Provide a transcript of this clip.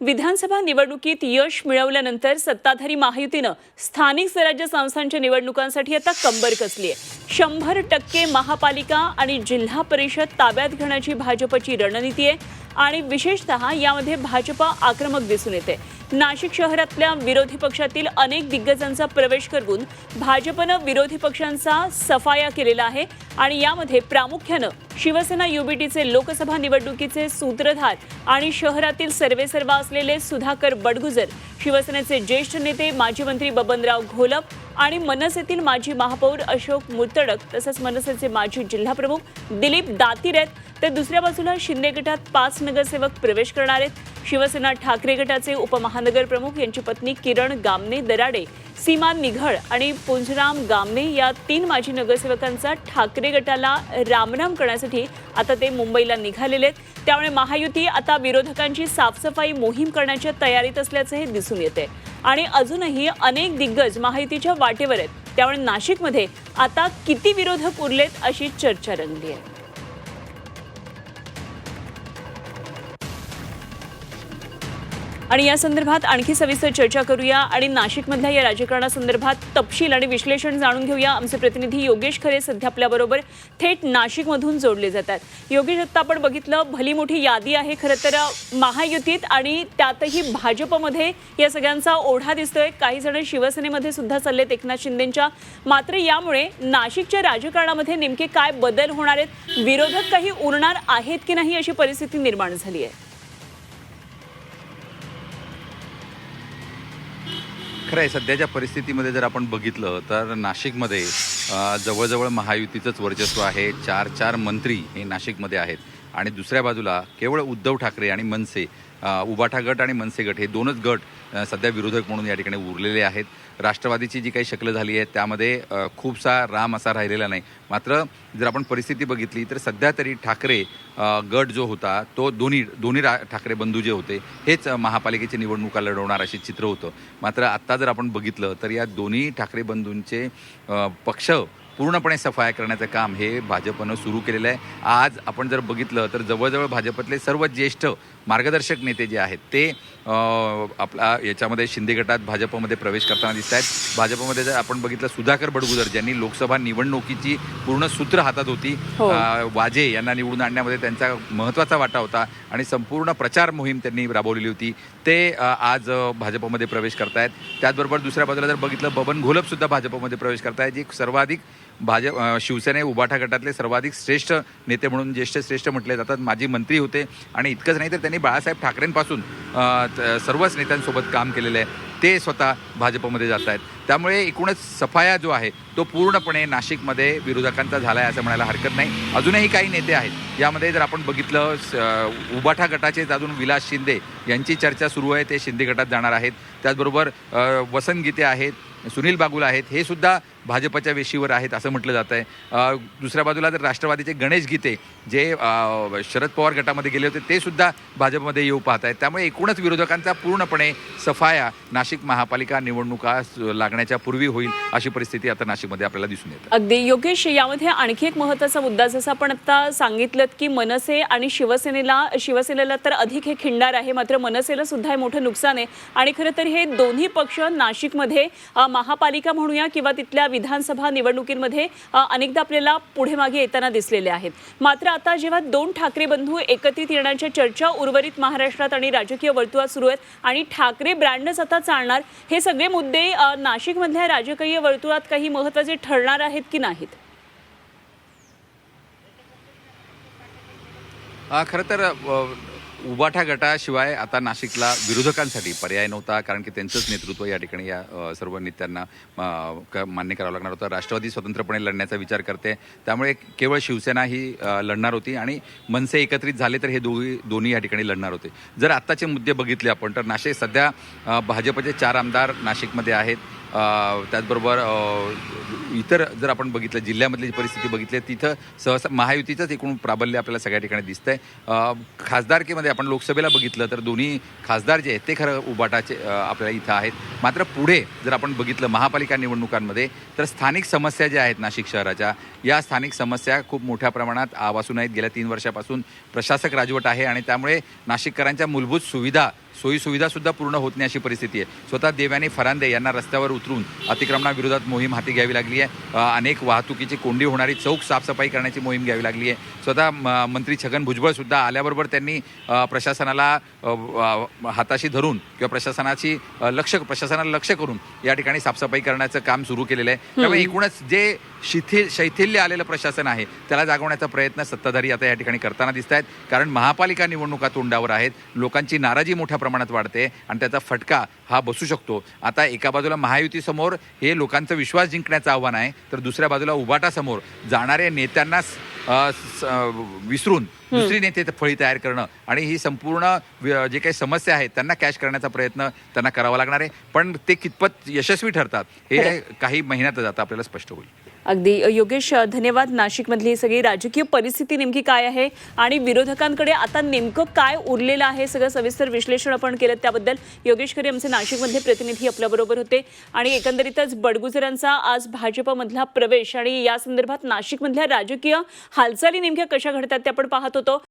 विधानसभा निवडणुकीत यश मिळवल्यानंतर सत्ताधारी महायुतीनं स्थानिक स्वराज्य संस्थांच्या निवडणुकांसाठी आता कंबर कसली आहे शंभर टक्के महापालिका आणि जिल्हा परिषद ताब्यात घेण्याची भाजपची रणनीती आहे आणि विशेषतः यामध्ये भाजप आक्रमक दिसून येते. नाशिक शहरातल्या विरोधी पक्षातील अनेक दिग्गजांचा प्रवेश करून भाजपनं विरोधी पक्षांचा सफाया केलेला आहे आणि यामध्ये प्रामुख्यानं शिवसेना युबीटीचे लोकसभा निवडणुकीचे सूत्रधार आणि शहरातील सर्वेसर्वा असलेले सुधाकर बडगुजर शिवसेनेचे ज्येष्ठ नेते माजी मंत्री बबनराव घोलप आणि मनसेतील माजी महापौर अशोक मुतडक तसंच मनसेचे माजी जिल्हाप्रमुख दिलीप दातीर आहेत तर दुसऱ्या बाजूला शिंदे गटात पाच नगरसेवक प्रवेश करणार आहेत. शिवसेना ठाकरे गटाचे उपमहानगर प्रमुख यांची पत्नी किरण गामने दराडे सीमा निघळ आणि पुंजराम गामने या तीन माजी नगरसेवकांचा ठाकरे गटाला रामराम करण्यासाठी आता ते मुंबईला निघालेले आहेत. त्यामुळे महायुती आता विरोधकांची साफसफाई मोहीम करण्याच्या तयारीत असल्याचं हे दिसून येते आणि अजूनही अनेक दिग्गज महायुतीच्या वाटेवर आहेत. त्यामुळे नाशिकमध्ये आता किती विरोधक उरलेत अशी चर्चा रंगली आहे. आणि या संदर्भात आणखी सविस्तर चर्चा करूया आणि नाशिकमधल्या या राजकारणासंदर्भात तपशील आणि विश्लेषण जाणून घेऊया. आमचे प्रतिनिधी योगेश खरे सध्या आपल्याबरोबर थेट नाशिकमधून जोडले जातात. योगेश आत्ता आपण बघितलं भली मोठी यादी आहे खरं तर महायुतीत आणि त्यातही भाजपमध्ये या सगळ्यांचा ओढा दिसतोय. काही जण शिवसेनेमध्ये सुद्धा चाललेत एकनाथ शिंदेच्या. मात्र यामुळे नाशिकच्या राजकारणामध्ये नेमके काय बदल होणार आहेत? विरोधक काही उरणार आहेत की नाही अशी परिस्थिती निर्माण झाली आहे? खरं आहे सध्याच्या परिस्थितीमध्ये जर आपण बघितलं तर नाशिकमध्ये जवळजवळ महायुतीचंच वर्चस्व आहे. चार चार मंत्री हे नाशिकमध्ये आहेत. आणि दुसऱ्या बाजूला केवळ उद्धव ठाकरे आणि मनसे उबाठा गट आणि मनसे गट हे दोनच गट सध्या विरोधक म्हणून या ठिकाणी उरलेले आहेत. राष्ट्रवादीची जी काही शक्ल झाली आहे त्यामध्ये खूपसा राम असा राहिलेला नाही. मात्र जर आपण परिस्थिती बघितली तर सध्या तरी ठाकरे गट जो होता तो दोन्ही दोन्ही रा ठाकरे बंधू जे होते हेच महापालिकेची निवडणुका लढवणार असे चित्र होतं. मात्र आत्ता जर आपण बघितलं तर या दोन्ही ठाकरे बंधूंचे पक्ष पूर्णपणे सफाया करण्याचं काम हे भाजपनं सुरू केलेलं आहे. आज आपण जर बघितलं तर जवळजवळ भाजपतले सर्व ज्येष्ठ मार्गदर्शक नेते जे आहेत ते आपला याच्यामध्ये शिंदे गटात भाजपमध्ये प्रवेश करताना दिसत आहेत. भाजपमध्ये जर आपण बघितलं सुधाकर बडगुजर ज्यांनी लोकसभा निवडणुकीची पूर्ण सूत्र हातात होती हो. वाजे यांना निवडून आणण्यामध्ये त्यांचा महत्त्वाचा वाटा होता आणि संपूर्ण प्रचार मोहीम त्यांनी राबवलेली होती. ते आज भाजपमध्ये प्रवेश करतायत. त्याचबरोबर दुसऱ्या बाजूला जर बघितलं बबन घोलप सुद्धा भाजपमध्ये प्रवेश करतायत जे सर्वाधिक भाजप शिवसेने उबाठा गटातले सर्वाधिक श्रेष्ठ नेते म्हणून ज्येष्ठ श्रेष्ठ म्हटले जातात. माजी मंत्री होते आणि इतकंच नाही तर त्यांनी बाळासाहेब ठाकरेंपासून सर्वच नेत्यांसोबत काम केलेलं आहे. ते स्वतः भाजपमध्ये जात आहेत त्यामुळे एकूणच सफाया जो आहे तो पूर्णपणे नाशिकमध्ये विरोधकांचा झाला आहे असं म्हणायला हरकत नाही. अजूनही काही नेते आहेत. यामध्ये जर आपण बघितलं स- उबाठा गटाचे अजून विलास शिंदे यांची चर्चा सुरू आहे ते शिंदे गटात जाणार आहेत. त्याचबरोबर वसन वसंत गीते आहेत सुनील बागुल आहेत. हे सुद्धा भाजपच्या वेशीवर आहेत असं म्हटलं जात आहे. दुसऱ्या बाजूला तर राष्ट्रवादीचे गणेश गीते जे शरद पवार गटामध्ये गेले होते ते सुद्धा भाजपमध्ये येऊ पाहत आहेत. त्यामुळे एकूणच विरोधकांचा पूर्णपणे सफाया नाशिक महापालिका निवडणुका लागण्याच्या पूर्वी होईल अशी परिस्थिती आता नाशिकमध्ये आपल्याला दिसून येते अगदी. योगेश यामध्ये आणखी एक महत्त्वाचा मुद्दा जसं आपण आता सांगितलं की मनसे आणि शिवसेनेला शिवसेनेला तर अधिक हे खिंडार आहे मात्र मनसेला सुद्धा हे मोठं नुकसान आहे. आणि खरं तर हे दोन्ही पक्ष नाशिकमध्ये महापालिका म्हणूया किंवा तिथल्या विधानसभा निवडणुकीमध्ये अनेकदा आपल्याला पुढे मागे येताना दिसलेले आहेत. मात्र आता जेव्हा दोन ठाकरे बंधू एकत्रित येण्याच्या चर्चा उर्वरित महाराष्ट्रात आणि राजकीय वर्तुळात सुरू आहेत आणि ठाकरे ब्रँडच आता चालणार हे सगळे मुद्दे नाशिकमधल्या राजकीय वर्तुळात काही महत्त्वाचे ठरणार आहेत की नाहीत? खरं तर उबाठा गटाशिवाय आता नाशिकला विरोधकांसाठी पर्याय नव्हता कारण की त्यांचंच नेतृत्व या ठिकाणी या सर्व नेत्यांना मान्य करावं लागणार होतं. राष्ट्रवादी स्वतंत्रपणे लढण्याचा विचार करते. त्यामुळे केवळ शिवसेना ही लढणार होती आणि मनसे एकत्रित झाले तर हे दोघी दोन्ही या ठिकाणी लढणार होते. जर आत्ताचे मुद्दे बघितले आपण तर नाशिक सध्या भाजपचे चार आमदार नाशिकमध्ये आहेत. त्याचबरोबर इतर जर आपण बघितलं जिल्ह्यामधली जी परिस्थिती बघितली तिथं सहसा महायुतीचंच एकूण प्राबल्य आपल्याला सगळ्या ठिकाणी दिसतंय. खासदारकीमध्ये आपण लोकसभेला बघितलं तर दोन्ही खासदार जे आहेत ते खरं उबाटाचे आपल्याला इथं आहेत. मात्र पुढे जर आपण बघितलं महापालिका निवडणुकांमध्ये तर स्थानिक समस्या ज्या आहेत नाशिक शहराच्या या स्थानिक समस्या खूप मोठ्या प्रमाणात आवासून आहेत. गेल्या तीन वर्षापासून प्रशासक राजवट आहे आणि त्यामुळे नाशिककरांच्या मूलभूत सुविधा सोयीसुविधा सुद्धा पूर्ण होत नाही अशी परिस्थिती आहे. स्वतः देव्यानी फरांदे यांना रस्त्यावर उतरून अतिक्रमणाविरोधात मोहीम हाती घ्यावी लागली आहे. अनेक वाहतुकीची कोंडी होणारी चौक साफसफाई करण्याची मोहीम घ्यावी लागली आहे. स्वतः मंत्री छगन भुजबळ सुद्धा आल्याबरोबर त्यांनी प्रशासनाला हाताशी धरून किंवा प्रशासनाची लक्ष प्रशासनाला लक्ष करून या ठिकाणी साफसफाई करण्याचं काम सुरू केलेलं आहे. त्यामुळे एकूणच जे शिथिल शैथिल्य आलेलं प्रशासन आहे त्याला जागवण्याचा प्रयत्न सत्ताधारी आता या ठिकाणी करताना दिसत आहेत कारण महापालिका निवडणुका तोंडावर आहेत. लोकांची नाराजी मोठ्या प्रमाणात वाढते आणि त्याचा फटका हा बसू शकतो. आता एका बाजूला महायुतीसमोर हे लोकांचा विश्वास जिंकण्याचं आव्हान आहे तर दुसऱ्या बाजूला उबाटासमोर जाणाऱ्या नेत्यांना विसरून दुसरी नेते फळी तयार करणं आणि ही संपूर्ण जे काही समस्या आहेत त्यांना कॅश करण्याचा प्रयत्न त्यांना करावा लागणार आहे. पण ते कितपत यशस्वी ठरतात हे. काही महिन्यातच आता आपल्याला स्पष्ट होईल. अगदी. योगेश धन्यवाद. नाशिकमधली सगळी राजकीय परिस्थिती नेमकी काय आहे आणि विरोधकांकडे आता नेमकं काय उरलेलं आहे? सगळं सविस्तर विश्लेषण आपण केलं त्याबद्दल. योगेश खरे आमचे नाशिकमधले प्रतिनिधी आपल्याबरोबर होते. आणि एकंदरीतच बडगुजरांचा आज भाजपमधला प्रवेश आणि या संदर्भात नाशिकमधल्या राजकीय हालचाली नेमक्या कशा घडतात त्या आपण पाहत होतो.